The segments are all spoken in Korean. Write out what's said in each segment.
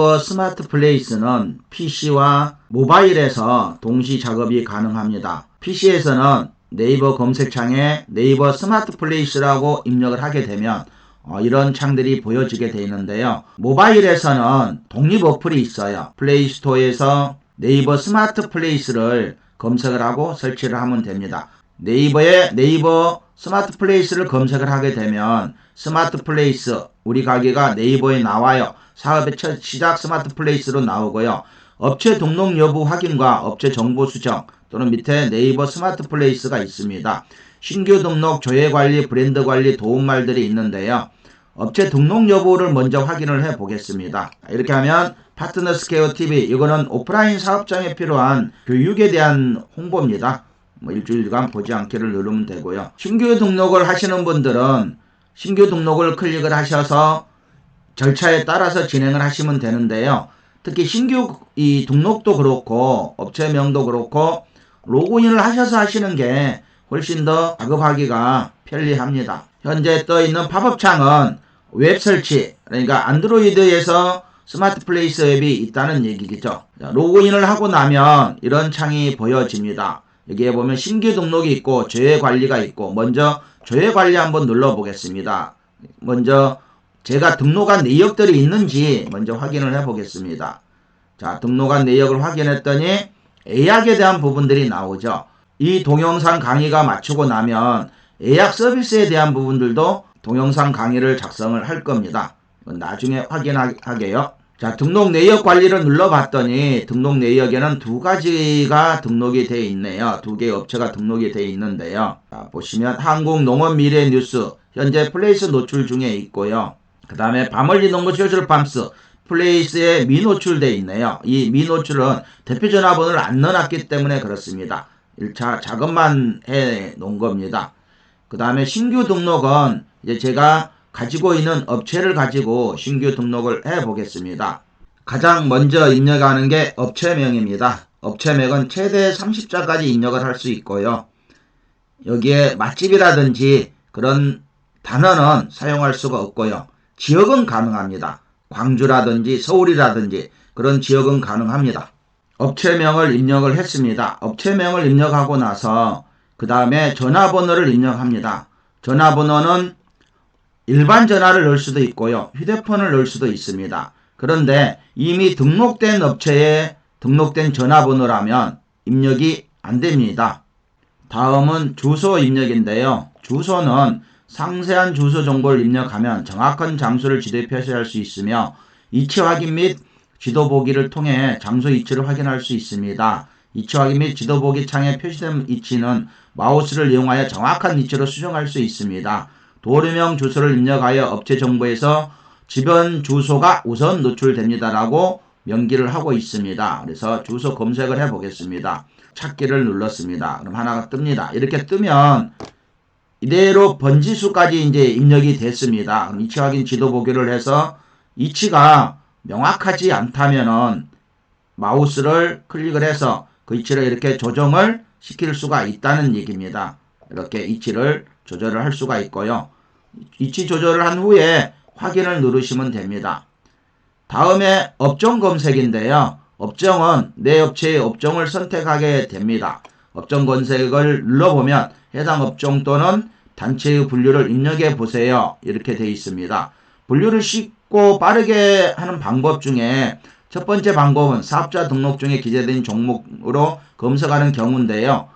네이버 스마트 플레이스는 PC와 모바일에서 동시 작업이 가능합니다. PC에서는 네이버 검색창에 네이버 스마트 플레이스라고 입력을 하게 되면 어, 이런 창들이 보여지게 되어 있는데요. 모바일에서는 독립 어플이 있어요. 플레이스토어에서 네이버 스마트 플레이스를 검색을 하고 설치를 하면 됩니다. 네이버에 네이버 스마트 플레이스를 검색을 하게 되면 스마트 플레이스 우리 가게가 네이버에 나와요. 사업의 첫 시작 스마트 플레이스로 나오고요. 업체 등록 여부 확인과 업체 정보 수정 또는 밑에 네이버 스마트 플레이스가 있습니다. 신규 등록, 조회 관리, 브랜드 관리 도움말들이 있는데요. 업체 등록 여부를 먼저 확인을 해 보겠습니다. 이렇게 하면 파트너 스케어 TV 이거는 오프라인 사업장에 필요한 교육에 대한 홍보입니다. 뭐 일주일간 보지 않기를 누르면 되고요. 신규 등록을 하시는 분들은 신규 등록을 클릭을 하셔서 절차에 따라서 진행을 하시면 되는데요. 특히 신규 이 등록도 그렇고 업체명도 그렇고 로그인을 하셔서 하시는 게 훨씬 더 작업하기가 편리합니다. 현재 떠 있는 팝업 창은 웹 설치 그러니까 안드로이드에서 스마트 플레이스 앱이 있다는 얘기겠죠. 자, 로그인을 하고 나면 이런 창이 보여집니다. 여기에 보면 신규 등록이 있고 조회 관리가 있고 먼저 조회 관리 한번 눌러 보겠습니다. 먼저 제가 등록한 내역들이 있는지 먼저 확인을 해 보겠습니다. 자, 등록한 내역을 확인했더니 예약에 대한 부분들이 나오죠. 이 동영상 강의가 마치고 나면 예약 서비스에 대한 부분들도 동영상 강의를 작성을 할 겁니다. 나중에 확인하게요. 자, 등록 내역 관리를 눌러봤더니 등록 내역에는 두 가지가 등록이 되어 있네요. 두 개의 업체가 등록이 되어 있는데요. 자, 보시면 한국농업미래뉴스 현재 플레이스 노출 중에 있고요. 그 다음에 밤을리 농구 쇼셜 팜스 플레이스에 미노출되어 있네요. 이 미노출은 대표 전화번호를 안 넣어놨기 때문에 그렇습니다. 1차 작업만 해 놓은 겁니다. 그 다음에 신규 등록은 이제 제가 가지고 있는 업체를 가지고 신규 등록을 해 보겠습니다. 가장 먼저 입력하는 게 업체명입니다. 업체명은 최대 30자까지 입력을 할 수 있고요. 여기에 맛집이라든지 그런 단어는 사용할 수가 없고요. 지역은 가능합니다. 광주라든지 서울이라든지 그런 지역은 가능합니다. 업체명을 입력을 했습니다. 업체명을 입력하고 나서 그 다음에 전화번호를 입력합니다. 전화번호는 일반 전화를 넣을 수도 있고요. 휴대폰을 넣을 수도 있습니다. 그런데 이미 등록된 업체에 등록된 전화번호라면 입력이 안 됩니다. 다음은 주소 입력인데요. 주소는 상세한 주소 정보를 입력하면 정확한 장소를 지도에 표시할 수 있으며 위치 확인 및 지도 보기를 통해 장소 위치를 확인할 수 있습니다. 위치 확인 및 지도 보기 창에 표시된 위치는 마우스를 이용하여 정확한 위치로 수정할 수 있습니다. 도로명 주소를 입력하여 업체 정보에서 주변 주소가 우선 노출됩니다라고 명기를 하고 있습니다. 그래서 주소 검색을 해 보겠습니다. 찾기를 눌렀습니다. 그럼 하나가 뜹니다. 이렇게 뜨면 이대로 번지수까지 이제 입력이 됐습니다. 그럼 위치 확인 지도 보기를 해서 위치가 명확하지 않다면은 마우스를 클릭을 해서 그 위치를 이렇게 조정을 시킬 수가 있다는 얘기입니다. 이렇게 위치를 조절을 할 수가 있고요. 위치 조절을 한 후에 확인을 누르시면 됩니다. 다음에 업종 검색인데요. 업종은 내 업체의 업종을 선택하게 됩니다. 업종 검색을 눌러보면 해당 업종 또는 단체의 분류를 입력해 보세요. 이렇게 되어 있습니다. 분류를 쉽고 빠르게 하는 방법 중에 첫 번째 방법은 사업자 등록 중에 기재된 종목으로 검색하는 경우인데요.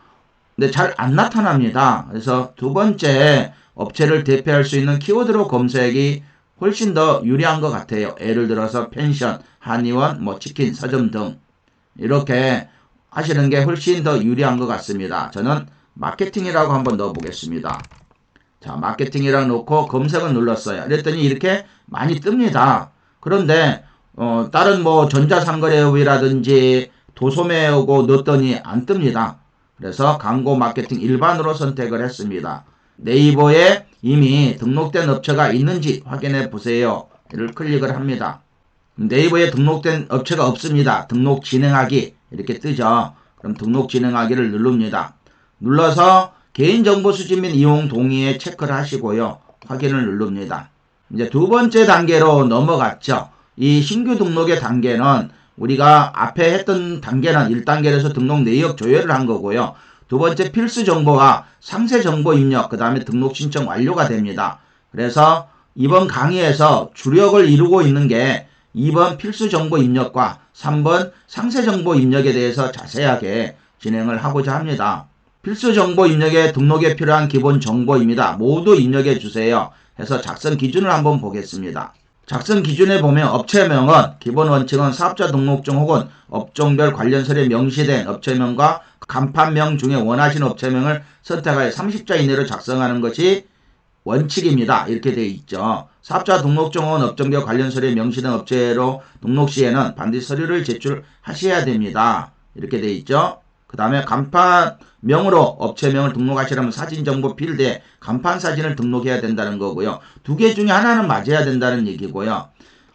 근데 잘 안 나타납니다. 그래서 두 번째 업체를 대표할 수 있는 키워드로 검색이 훨씬 더 유리한 것 같아요. 예를 들어서 펜션, 한의원, 뭐 치킨, 서점 등 이렇게 하시는 게 훨씬 더 유리한 것 같습니다. 저는 마케팅이라고 한번 넣어 보겠습니다. 자, 마케팅이라고 놓고 검색을 눌렀어요. 그랬더니 이렇게 많이 뜹니다. 그런데 어, 다른 뭐 전자상거래업이라든지 도소매하고 넣었더니 안 뜹니다. 그래서 광고 마케팅 일반으로 선택을 했습니다. 네이버에 이미 등록된 업체가 있는지 확인해 보세요. 를 클릭을 합니다. 네이버에 등록된 업체가 없습니다. 등록 진행하기 이렇게 뜨죠. 그럼 등록 진행하기를 누릅니다. 눌러서 개인정보 수집 및 이용 동의에 체크를 하시고요. 확인을 누릅니다. 이제 두 번째 단계로 넘어갔죠. 이 신규 등록의 단계는 우리가 앞에 했던 단계는 1단계에서 등록 내역 조회를 한 거고요. 두 번째 필수 정보와 상세 정보 입력, 그 다음에 등록 신청 완료가 됩니다. 그래서 이번 강의에서 주력을 이루고 있는 게 2번 필수 정보 입력과 3번 상세 정보 입력에 대해서 자세하게 진행을 하고자 합니다. 필수 정보 입력에 등록에 필요한 기본 정보입니다. 모두 입력해 주세요. 해서 작성 기준을 한번 보겠습니다. 작성 기준에 보면 업체명은 기본 원칙은 사업자 등록증 혹은 업종별 관련설에 명시된 업체명과 간판명 중에 원하시는 업체명을 선택하여 30자 이내로 작성하는 것이 원칙입니다. 이렇게 되어 있죠. 사업자 등록증 혹은 업종별 관련설에 명시된 업체로 등록 시에는 반드시 서류를 제출하셔야 됩니다. 이렇게 되어 있죠. 그 다음에 간판명으로 업체명을 등록하시려면 사진정보 필드에 간판 사진을 등록해야 된다는 거고요. 두 개 중에 하나는 맞아야 된다는 얘기고요.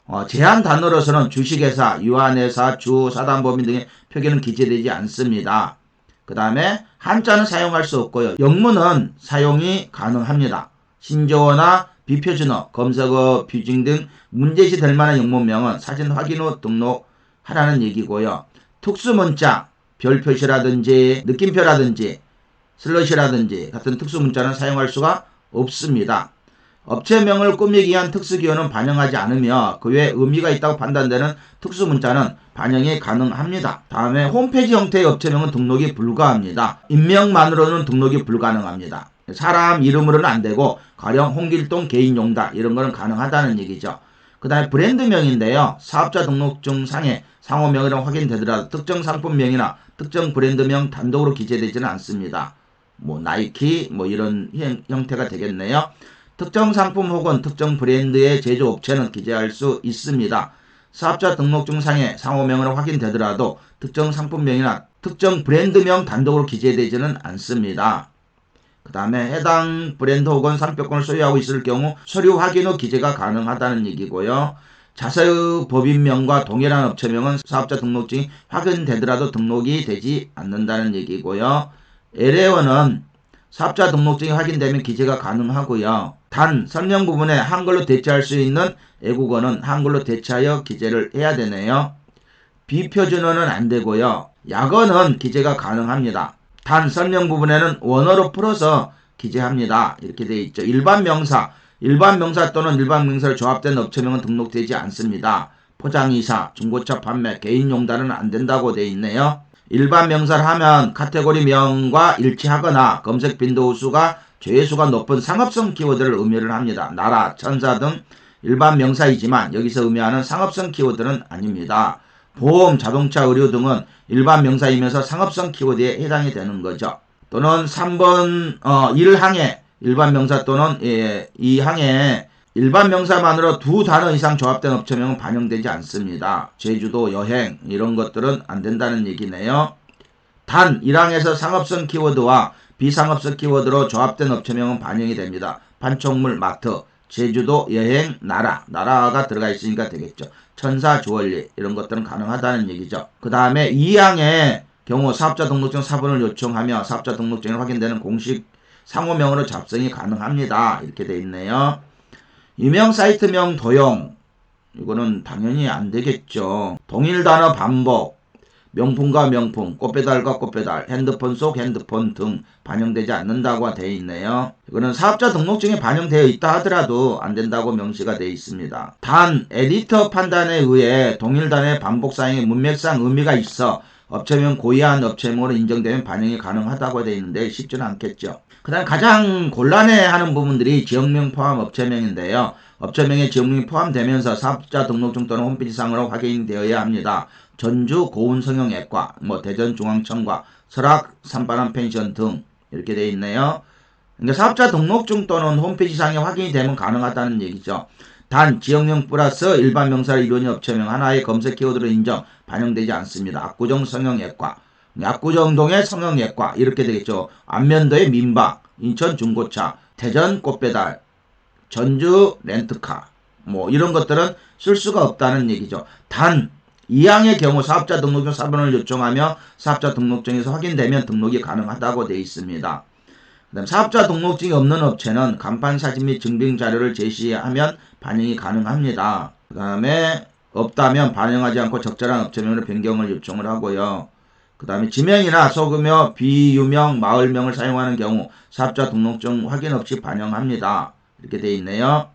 어, 제한 단어로서는 주식회사, 유한회사, 주, 사단법인 등의 표기는 기재되지 않습니다. 그 다음에 한자는 사용할 수 없고요. 영문은 사용이 가능합니다. 신조어나 비표준어, 검색어, 뷰징 등 문제시 될 만한 영문명은 사진 확인 후 등록하라는 얘기고요. 특수문자, 별 표시라든지 느낌표라든지 슬러시라든지 같은 특수 문자는 사용할 수가 없습니다. 업체명을 꾸미기 위한 특수기호는 반영하지 않으며 그 외에 의미가 있다고 판단되는 특수문자는 반영이 가능합니다. 다음에 홈페이지 형태의 업체명은 등록이 불가합니다. 인명만으로는 등록이 불가능합니다. 사람 이름으로는 안 되고 가령 홍길동 개인용다 이런 거는 가능하다는 얘기죠. 그 다음에 브랜드명인데요. 사업자 등록증 상에 상호명이라고 확인되더라도 특정 상품명이나 특정 브랜드명 단독으로 기재되지는 않습니다. 뭐 나이키 뭐 이런 형, 형태가 되겠네요. 특정 상품 혹은 특정 브랜드의 제조업체는 기재할 수 있습니다. 사업자 등록증 상에 상호명으로 확인되더라도 특정 상품명이나 특정 브랜드명 단독으로 기재되지는 않습니다. 그 다음에 해당 브랜드 혹은 상표권을 소유하고 있을 경우 서류 확인 후 기재가 가능하다는 얘기고요. 자사의 법인명과 동일한 업체명은 사업자 등록증이 확인되더라도 등록이 되지 않는다는 얘기고요. LA1은 사업자 등록증이 확인되면 기재가 가능하고요. 단 설명 부분에 한글로 대체할 수 있는 애국어는 한글로 대체하여 기재를 해야 되네요. 비표준어는 안 되고요. 약어는 기재가 가능합니다. 단 설명 부분에는 원어로 풀어서 기재합니다. 이렇게 되어 있죠. 일반 명사, 일반 명사 또는 일반 명사를 조합된 업체명은 등록되지 않습니다. 포장이사, 중고차 판매, 개인용단은 안 된다고 되어 있네요. 일반 명사를 하면 카테고리 명과 일치하거나 검색 빈도 수가 조회수가 높은 상업성 키워드를 의미를 합니다. 나라, 천사 등 일반 명사이지만 여기서 의미하는 상업성 키워드는 아닙니다. 보험, 자동차, 의료 등은 일반 명사이면서 상업성 키워드에 해당이 되는 거죠. 또는 3번 어, 1항에 일반 명사 또는 예, 이 항에 일반 명사만으로 두 단어 이상 조합된 업체명은 반영되지 않습니다. 제주도, 여행 이런 것들은 안 된다는 얘기네요. 단 1항에서 상업성 키워드와 비상업성 키워드로 조합된 업체명은 반영이 됩니다. 판촉물, 마트, 제주도, 여행, 나라. 나라가 들어가 있으니까 되겠죠. 천사, 주얼리 이런 것들은 가능하다는 얘기죠. 그 다음에 2항의 경우 사업자 등록증 사본을 요청하며 사업자 등록증이 확인되는 공식 상호명으로 잡성이 가능합니다. 이렇게 돼 있네요. 유명 사이트명 도용 이거는 당연히 안 되겠죠. 동일 단어 반복 명품과 명품, 꽃배달과 꽃배달, 핸드폰 속 핸드폰 등 반영되지 않는다고 되어 있네요. 이거는 사업자 등록증에 반영되어 있다 하더라도 안 된다고 명시가 되어 있습니다. 단 에디터 판단에 의해 동일 단어의 반복 사용에 문맥상 의미가 있어 업체명 고유한 업체명으로 인정되면 반영이 가능하다고 되어 있는데 쉽지는 않겠죠. 그 다음 가장 곤란해하는 부분들이 지역명 포함 업체명인데요. 업체명에 지역명이 포함되면서 사업자 등록증 또는 홈페이지상으로 확인되어야 합니다. 전주 고운 성형외과, 뭐 대전 중앙청과 설악 산바람 펜션 등 이렇게 되어 있네요. 그러니까 사업자 등록증 또는 홈페이지상에 확인이 되면 가능하다는 얘기죠. 단 지역명 플러스 일반 명사를 이루는 업체명 하나의 검색 키워드로 인정 반영되지 않습니다. 압구정 성형외과, 압구정동의 성형외과 이렇게 되겠죠. 안면도의 민박, 인천 중고차, 대전 꽃배달, 전주 렌트카 뭐 이런 것들은 쓸 수가 없다는 얘기죠. 단 이항의 경우 사업자 등록증 사본을 요청하며 사업자 등록증에서 확인되면 등록이 가능하다고 되어 있습니다. 그다음 사업자 등록증이 없는 업체는 간판 사진 및 증빙 자료를 제시하면 반영이 가능합니다. 그 다음에 없다면 반영하지 않고 적절한 업체명으로 변경을 요청을 하고요. 그 다음에 지명이나 소규모 비유명 마을명을 사용하는 경우 사업자 등록증 확인 없이 반영합니다. 이렇게 돼 있네요.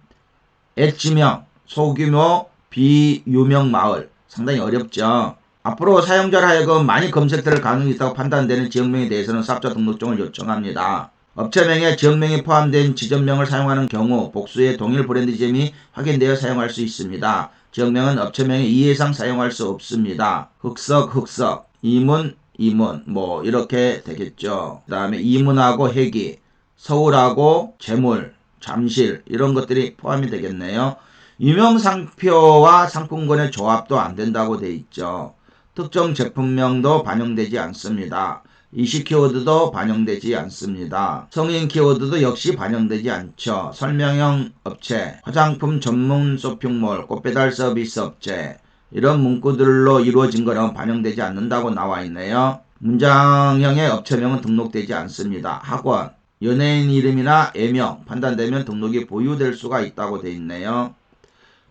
앱지명, 소규모 비유명 마을 상당히 어렵죠. 앞으로 사용자를 하여금 많이 검색될 가능성이 있다고 판단되는 지역명에 대해서는 사업자 등록증을 요청합니다. 업체명에 지역명이 포함된 지점명을 사용하는 경우 복수의 동일 브랜드 지점이 확인되어 사용할 수 있습니다. 지역명은 업체명에 2 이상 사용할 수 없습니다. 흑석, 흑석, 이문, 이문, 뭐 이렇게 되겠죠. 그 다음에 이문하고 회기, 서울하고 재물, 잠실 이런 것들이 포함이 되겠네요. 유명 상표와 상품군의 조합도 안 된다고 돼 있죠. 특정 제품명도 반영되지 않습니다. 이시 키워드도 반영되지 않습니다. 성인 키워드도 역시 반영되지 않죠. 설명형 업체, 화장품 전문 쇼핑몰, 꽃배달 서비스 업체 이런 문구들로 이루어진 거는 반영되지 않는다고 나와 있네요. 문장형의 업체명은 등록되지 않습니다. 학원, 연예인 이름이나 애명 판단되면 등록이 보유될 수가 있다고 돼 있네요.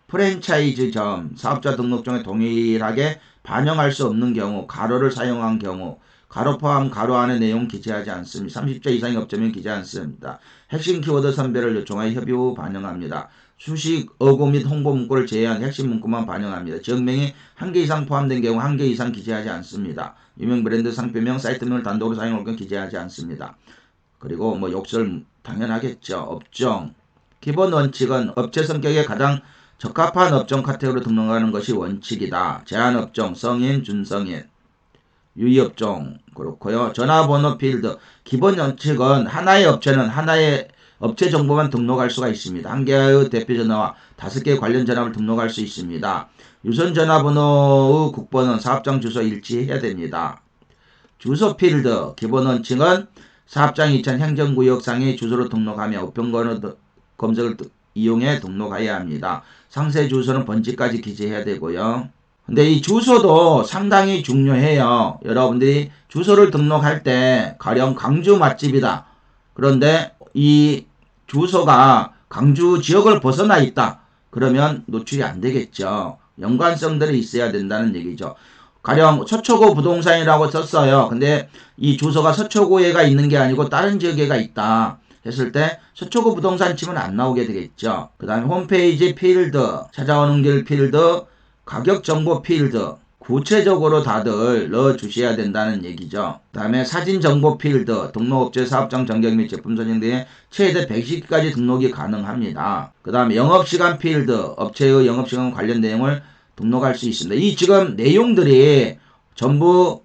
프랜차이즈점, 사업자 등록증에 동일하게 반영할 수 없는 경우, 가로를 사용한 경우, 가로 포함 가로 안에 내용 기재하지 않습니다. 30자 이상의 업체명 기재 않습니다. 핵심 키워드 선별을 요청하여 협의 후 반영합니다. 수식, 어고 및 홍보 문구를 제외한 핵심 문구만 반영합니다. 지역명이 한 개 이상 포함된 경우 한 개 이상 기재하지 않습니다. 유명 브랜드 상표명, 사이트명을 단독으로 사용할 경우 기재하지 않습니다. 그리고 뭐 욕설 당연하겠죠. 업종. 기본 원칙은 업체 성격에 가장 적합한 업종 카테고리로 등록하는 것이 원칙이다. 제한 업종, 성인, 준성인. 유의업종 그렇고요. 전화번호 필드 기본 원칙은 하나의 업체는 하나의 업체 정보만 등록할 수가 있습니다. 한 개의 대표 전화와 다섯 개의 관련 전화를 등록할 수 있습니다. 유선 전화번호의 국번은 사업장 주소 일치해야 됩니다. 주소 필드 기본 원칙은 사업장 이천 행정구역상의 주소로 등록하며 우편번호 검색을 이용해 등록해야 합니다. 상세 주소는 번지까지 기재해야 되고요. 근데 이 주소도 상당히 중요해요. 여러분들이 주소를 등록할 때 가령 강주 맛집이다. 그런데 이 주소가 강주 지역을 벗어나 있다. 그러면 노출이 안 되겠죠. 연관성들이 있어야 된다는 얘기죠. 가령 서초구 부동산이라고 썼어요. 근데 이 주소가 서초구에가 있는 게 아니고 다른 지역에가 있다. 했을 때 서초구 부동산 치면 안 나오게 되겠죠. 그 다음에 홈페이지 필드, 찾아오는 길 필드, 가격 정보 필드 구체적으로 다들 넣어 주셔야 된다는 얘기죠. 다음에 사진 정보 필드, 등록업체 사업장 전경 및 제품 선정 등에 최대 110까지 등록이 가능합니다. 그 다음에 영업시간 필드, 업체의 영업시간 관련 내용을 등록할 수 있습니다. 이 지금 내용들이 전부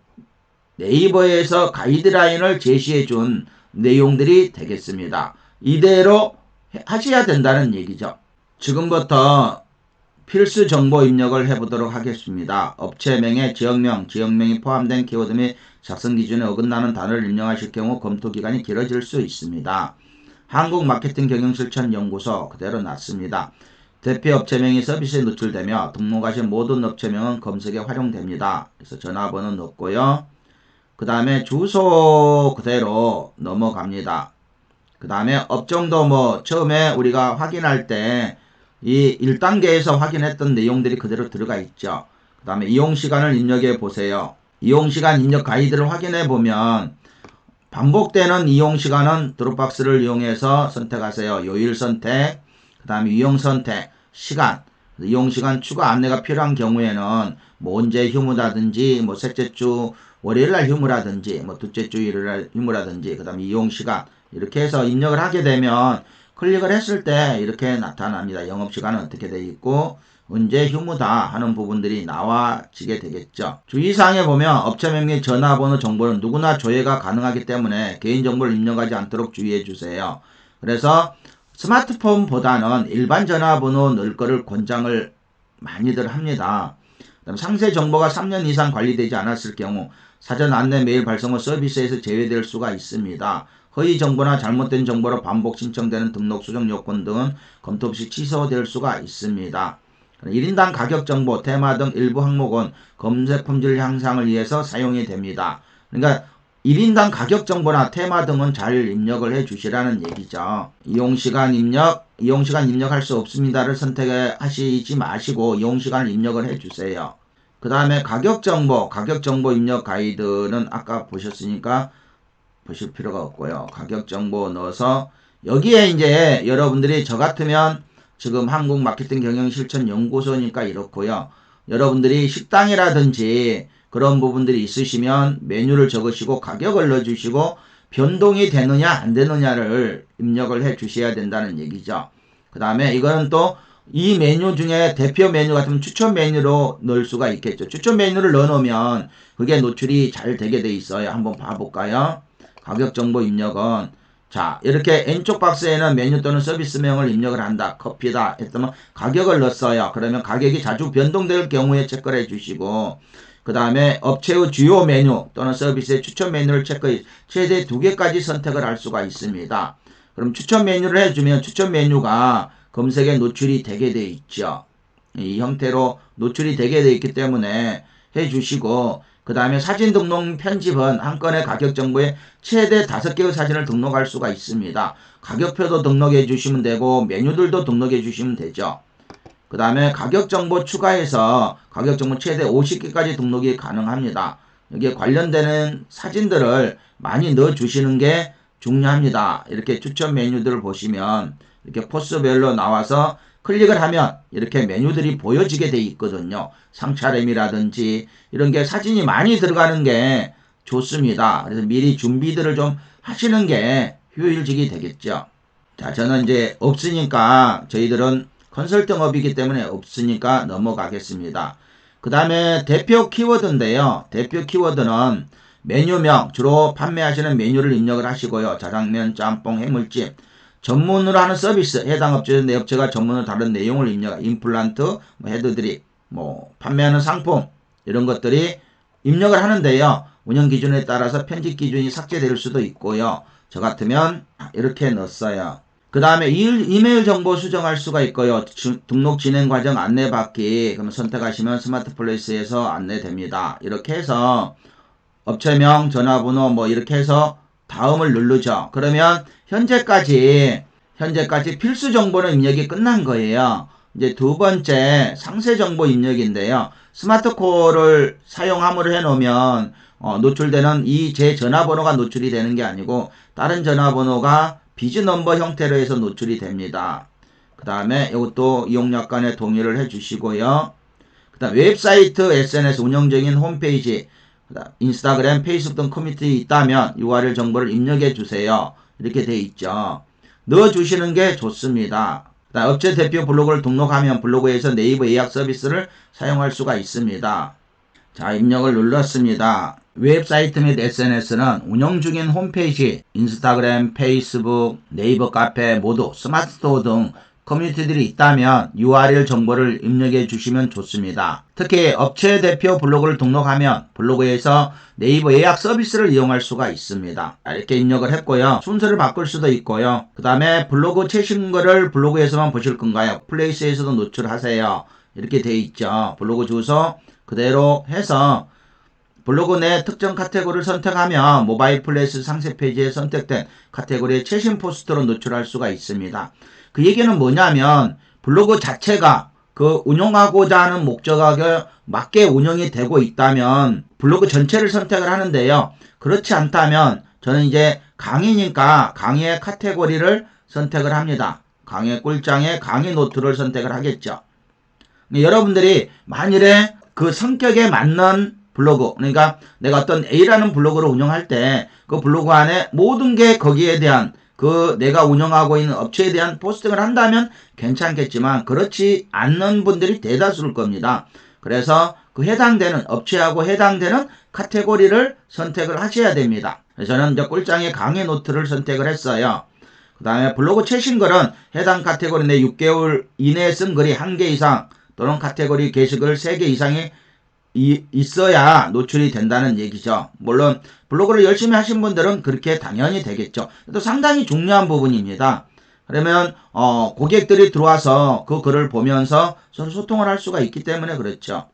네이버에서 가이드라인을 제시해 준 내용들이 되겠습니다. 이대로 하셔야 된다는 얘기죠. 지금부터 필수 정보 입력을 해보도록 하겠습니다. 업체명에 지역명, 지역명이 포함된 키워드 및 작성 기준에 어긋나는 단어를 입력하실 경우 검토 기간이 길어질 수 있습니다. 한국 마케팅 경영 실천 연구소 그대로 놨습니다. 대표 업체명이 서비스에 노출되며 등록하신 모든 업체명은 검색에 활용됩니다. 그래서 전화번호 넣고요. 그 다음에 주소 그대로 넘어갑니다. 그 다음에 업종도 뭐 처음에 우리가 확인할 때 이 1단계에서 확인했던 내용들이 그대로 들어가 있죠. 그 다음에 이용시간을 입력해 보세요. 이용시간 입력 가이드를 확인해 보면 반복되는 이용시간은 드롭박스를 이용해서 선택하세요. 요일 선택, 그 다음에 유형 선택, 시간, 이용시간 추가 안내가 필요한 경우에는 뭐 언제 휴무라든지 뭐 셋째 주 월요일날 휴무라든지 뭐 둘째 주 일요일날 휴무라든지 그 다음에 이용시간 이렇게 해서 입력을 하게 되면 클릭을 했을 때 이렇게 나타납니다. 영업시간은 어떻게 되어 있고 언제 휴무다 하는 부분들이 나와지게 되겠죠. 주의사항에 보면 업체명 및 전화번호 정보는 누구나 조회가 가능하기 때문에 개인정보를 입력하지 않도록 주의해 주세요. 그래서 스마트폰보다는 일반 전화번호 넣을 거를 권장을 많이들 합니다. 상세 정보가 3년 이상 관리되지 않았을 경우 사전 안내 메일 발송 후 서비스에서 제외될 수가 있습니다. 허위 정보나 잘못된 정보로 반복 신청되는 등록 수정 요건 등은 검토 없이 취소될 수가 있습니다. 1인당 가격 정보, 테마 등 일부 항목은 검색 품질 향상을 위해서 사용이 됩니다. 그러니까 1인당 가격 정보나 테마 등은 잘 입력을 해 주시라는 얘기죠. 이용시간 입력, 이용시간 입력할 수 없습니다를 선택하시지 마시고 이용시간을 입력을 해 주세요. 그 다음에 가격 정보, 가격 정보 입력 가이드는 아까 보셨으니까 보실 필요가 없고요. 가격 정보 넣어서 여기에 이제 여러분들이 저 같으면 지금 한국 마케팅 경영 실천 연구소니까 이렇고요. 여러분들이 식당이라든지 그런 부분들이 있으시면 메뉴를 적으시고 가격을 넣어주시고 변동이 되느냐 안 되느냐를 입력을 해 주셔야 된다는 얘기죠. 그 다음에 이거는 또 이 메뉴 중에 대표 메뉴 같으면 추천 메뉴로 넣을 수가 있겠죠. 추천 메뉴를 넣어놓으면 그게 노출이 잘 되게 돼 있어요. 한번 봐볼까요? 가격 정보 입력은 자 이렇게 왼쪽 박스에는 메뉴 또는 서비스명을 입력을 한다. 커피다 했더니 가격을 넣었어요. 그러면 가격이 자주 변동될 경우에 체크를 해주시고 그 다음에 업체의 주요 메뉴 또는 서비스의 추천 메뉴를 체크해 최대 두 개까지 선택을 할 수가 있습니다. 그럼 추천 메뉴를 해주면 추천 메뉴가 검색에 노출이 되게 돼 있죠. 이 형태로 노출이 되게 돼 있기 때문에 해주시고 그 다음에 사진 등록 편집은 한 건의 가격 정보에 최대 다섯 개의 사진을 등록할 수가 있습니다. 가격표도 등록해 주시면 되고 메뉴들도 등록해 주시면 되죠. 그 다음에 가격 정보 추가해서 가격 정보 최대 50개까지 등록이 가능합니다. 여기에 관련되는 사진들을 많이 넣어 주시는 게 중요합니다. 이렇게 추천 메뉴들을 보시면 이렇게 포스별로 나와서 클릭을 하면 이렇게 메뉴들이 보여지게 돼 있거든요. 상차림이라든지 이런 게 사진이 많이 들어가는 게 좋습니다. 그래서 미리 준비들을 좀 하시는 게 효율적이 되겠죠. 자, 저는 이제 없으니까 저희들은 컨설팅업이기 때문에 없으니까 넘어가겠습니다. 그 다음에 대표 키워드인데요. 대표 키워드는 메뉴명, 주로 판매하시는 메뉴를 입력을 하시고요. 자장면, 짬뽕, 해물찜. 전문으로 하는 서비스, 해당 업체, 내 업체가 전문으로 다른 내용을 입력, 임플란트, 뭐 헤드드립, 뭐, 판매하는 상품, 이런 것들이 입력을 하는데요. 운영 기준에 따라서 편집 기준이 삭제될 수도 있고요. 저 같으면 이렇게 넣었어요. 그 다음에 이메일 정보 수정할 수가 있고요. 주, 등록 진행 과정 안내 받기. 그러면 선택하시면 스마트 플레이스에서 안내됩니다. 이렇게 해서 업체명, 전화번호 뭐 이렇게 해서 다음을 누르죠. 그러면 현재까지 현재까지 필수 정보는 입력이 끝난 거예요. 이제 두 번째 상세 정보 입력인데요. 스마트콜을 사용함으로 해놓으면 어, 노출되는 이 제 전화번호가 노출이 되는 게 아니고 다른 전화번호가 비즈 넘버 형태로 해서 노출이 됩니다. 그 다음에 이것도 이용약 간의 동의를 해주시고요. 그 다음 웹사이트, SNS 운영 중인 홈페이지, 그다음 인스타그램, 페이스북 등 커뮤니티 있다면 URL 정보를 입력해 주세요. 이렇게 돼 있죠. 넣어 주시는 게 좋습니다. 업체 대표 블로그를 등록하면 블로그에서 네이버 예약 서비스를 사용할 수가 있습니다. 자, 입력을 눌렀습니다. 웹사이트 및 SNS는 운영 중인 홈페이지, 인스타그램, 페이스북, 네이버 카페 모두 스마트스토어 등 커뮤니티들이 있다면 URL 정보를 입력해 주시면 좋습니다. 특히 업체 대표 블로그를 등록하면 블로그에서 네이버 예약 서비스를 이용할 수가 있습니다. 이렇게 입력을 했고요. 순서를 바꿀 수도 있고요. 그 다음에 블로그 최신 거를 블로그에서만 보실 건가요? 플레이스에서도 노출하세요. 이렇게 돼 있죠. 블로그 주소 그대로 해서 블로그 내 특정 카테고리를 선택하면 모바일 플레이스 상세 페이지에 선택된 카테고리의 최신 포스트로 노출할 수가 있습니다. 그 얘기는 뭐냐면 블로그 자체가 그 운영하고자 하는 목적에 맞게 운영이 되고 있다면 블로그 전체를 선택을 하는데요. 그렇지 않다면 저는 이제 강의니까 강의의 카테고리를 선택을 합니다. 강의 꿀장에 강의 노트를 선택을 하겠죠. 여러분들이 만일에 그 성격에 맞는 블로그 그러니까 내가 어떤 A라는 블로그를 운영할 때 그 블로그 안에 모든 게 거기에 대한 그 내가 운영하고 있는 업체에 대한 포스팅을 한다면 괜찮겠지만 그렇지 않는 분들이 대다수일 겁니다. 그래서 그 해당되는 업체하고 해당되는 카테고리를 선택을 하셔야 됩니다. 저는 이제 꿀장에 강의 노트를 선택을 했어요. 그 다음에 블로그 최신 글은 해당 카테고리 내 6개월 이내에 쓴 글이 1개 이상 또는 카테고리 게시글 3개 이상이 이, 있어야 노출이 된다는 얘기죠. 물론 블로그를 열심히 하신 분들은 그렇게 당연히 되겠죠. 또 상당히 중요한 부분입니다. 그러면 어, 고객들이 들어와서 그 글을 보면서 서로 소통을 할 수가 있기 때문에 그렇죠.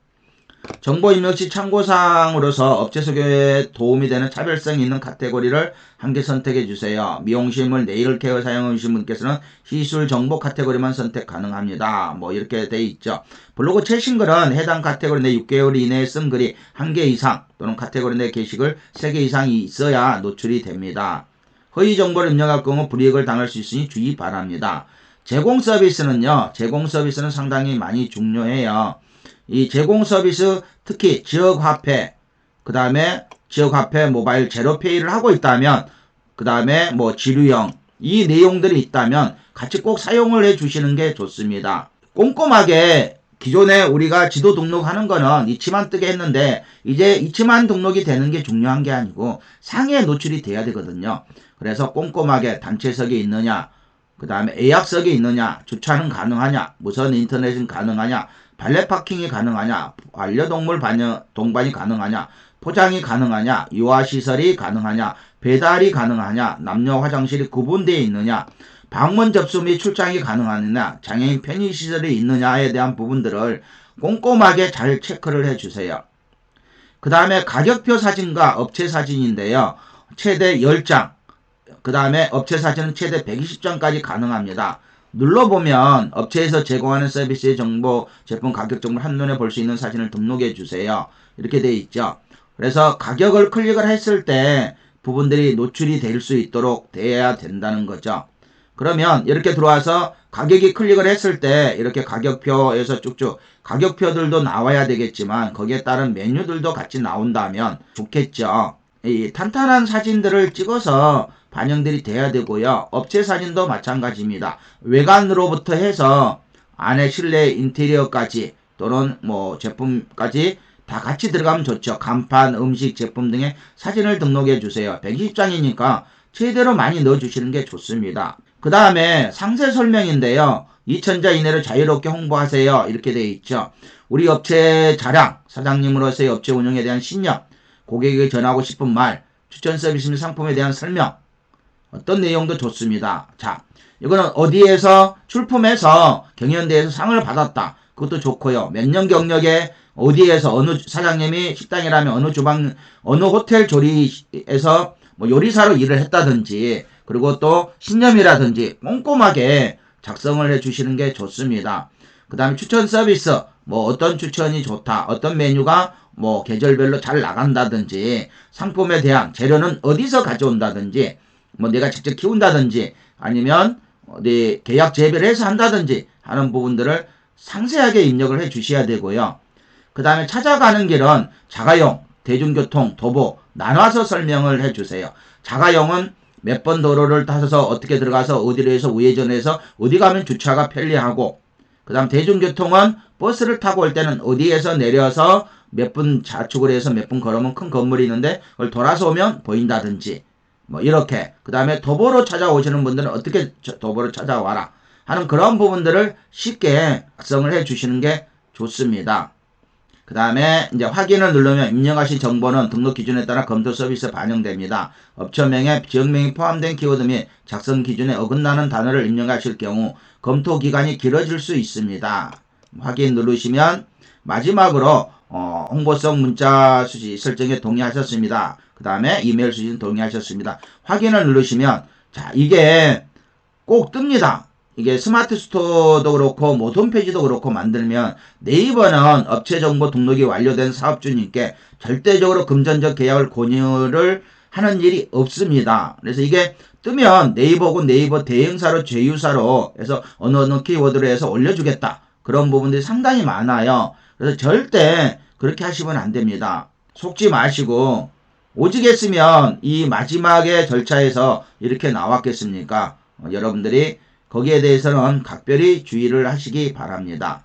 정보 입력 시 참고사항으로서 업체 소개에 도움이 되는 차별성 있는 카테고리를 한 개 선택해 주세요. 미용실물 네일 케어 사용하신 분께서는 시술 정보 카테고리만 선택 가능합니다. 뭐 이렇게 돼 있죠. 블로그 최신 글은 해당 카테고리 내 6개월 이내에 쓴 글이 한 개 이상 또는 카테고리 내 게시글 3개 이상이 있어야 노출이 됩니다. 허위 정보를 입력할 경우 불이익을 당할 수 있으니 주의 바랍니다. 제공 서비스는요, 제공 서비스는 상당히 많이 중요해요. 이 제공 서비스 특히 지역 화폐, 그 다음에 지역 화폐 모바일 제로페이를 하고 있다면, 그 다음에 뭐 지류형, 이 내용들이 있다면 같이 꼭 사용을 해 주시는 게 좋습니다. 꼼꼼하게 기존에 우리가 지도 등록하는 거는 이치만 뜨게 했는데 이제 이치만 등록이 되는 게 중요한 게 아니고 상에 노출이 돼야 되거든요. 그래서 꼼꼼하게 단체석이 있느냐, 그 다음에 예약석이 있느냐, 주차는 가능하냐, 무선 인터넷은 가능하냐, 발레 파킹이 가능하냐, 반려동물 반려, 동반이 가능하냐, 포장이 가능하냐, 유아시설이 가능하냐, 배달이 가능하냐, 남녀 화장실이 구분되어 있느냐, 방문 접수 및 출장이 가능하느냐, 장애인 편의시설이 있느냐에 대한 부분들을 꼼꼼하게 잘 체크를 해주세요. 그 다음에 가격표 사진과 업체 사진인데요. 최대 10장, 그 다음에 업체 사진은 최대 120장까지 가능합니다. 눌러보면 업체에서 제공하는 서비스의 정보, 제품 가격 정보를 한눈에 볼 수 있는 사진을 등록해 주세요. 이렇게 돼 있죠. 그래서 가격을 클릭을 했을 때 부분들이 노출이 될 수 있도록 돼야 된다는 거죠. 그러면 이렇게 들어와서 가격이 클릭을 했을 때 이렇게 가격표에서 쭉쭉 가격표들도 나와야 되겠지만 거기에 따른 메뉴들도 같이 나온다면 좋겠죠. 이 탄탄한 사진들을 찍어서 반영들이 돼야 되고요. 업체 사진도 마찬가지입니다. 외관으로부터 해서 안에 실내 인테리어까지 또는 뭐 제품까지 다 같이 들어가면 좋죠. 간판, 음식, 제품 등의 사진을 등록해 주세요. 120장이니까 최대로 많이 넣어 주시는 게 좋습니다. 그 다음에 상세 설명인데요. 2천자 이내로 자유롭게 홍보하세요. 이렇게 되어 있죠. 우리 업체 자랑, 사장님으로서의 업체 운영에 대한 신념, 고객에게 전하고 싶은 말, 추천 서비스 및 상품에 대한 설명, 어떤 내용도 좋습니다. 자, 이거는 어디에서 출품해서 경연대에서 상을 받았다. 그것도 좋고요. 몇 년 경력에 어디에서 어느 사장님이 식당이라면 어느 주방 어느 호텔 조리에서 뭐 요리사로 일을 했다든지 그리고 또 신념이라든지 꼼꼼하게 작성을 해 주시는 게 좋습니다. 그 다음에 추천 서비스 뭐 어떤 추천이 좋다 어떤 메뉴가 뭐 계절별로 잘 나간다든지 상품에 대한 재료는 어디서 가져온다든지 뭐 내가 직접 키운다든지 아니면 어디 계약 재배를 해서 한다든지 하는 부분들을 상세하게 입력을 해 주셔야 되고요. 그 다음에 찾아가는 길은 자가용, 대중교통, 도보 나눠서 설명을 해 주세요. 자가용은 몇 번 도로를 타서 어떻게 들어가서 어디로 해서 우회전해서 어디 가면 주차가 편리하고 그 다음 대중교통은 버스를 타고 올 때는 어디에서 내려서 몇분 자축을 해서 몇 분 걸으면 큰 건물이 있는데 그걸 돌아서 오면 보인다든지 뭐 이렇게 그 다음에 도보로 찾아오시는 분들은 어떻게 도보로 찾아와라 하는 그런 부분들을 쉽게 작성을 해 주시는 게 좋습니다. 그 다음에 이제 확인을 누르면 입력하신 정보는 등록 기준에 따라 검토 서비스에 반영됩니다. 업체명에 지역명이 포함된 키워드 및 작성 기준에 어긋나는 단어를 입력하실 경우 검토 기간이 길어질 수 있습니다. 확인 누르시면 마지막으로 어, 홍보성 문자 수지 설정에 동의하셨습니다. 그 다음에 이메일 수신 동의하셨습니다. 확인을 누르시면 자 이게 꼭 뜹니다. 이게 스마트 스토어도 그렇고 뭐 홈페이지도 그렇고 만들면 네이버는 업체 정보 등록이 완료된 사업주님께 절대적으로 금전적 계약을 권유를 하는 일이 없습니다. 그래서 이게 뜨면 네이버고 네이버 대행사로 제휴사로 해서 어느 어느 키워드로 해서 올려주겠다. 그런 부분들이 상당히 많아요. 그래서 절대 그렇게 하시면 안 됩니다. 속지 마시고 오직 했으면 이 마지막에 절차에서 이렇게 나왔겠습니까? 어, 여러분들이 거기에 대해서는 각별히 주의를 하시기 바랍니다.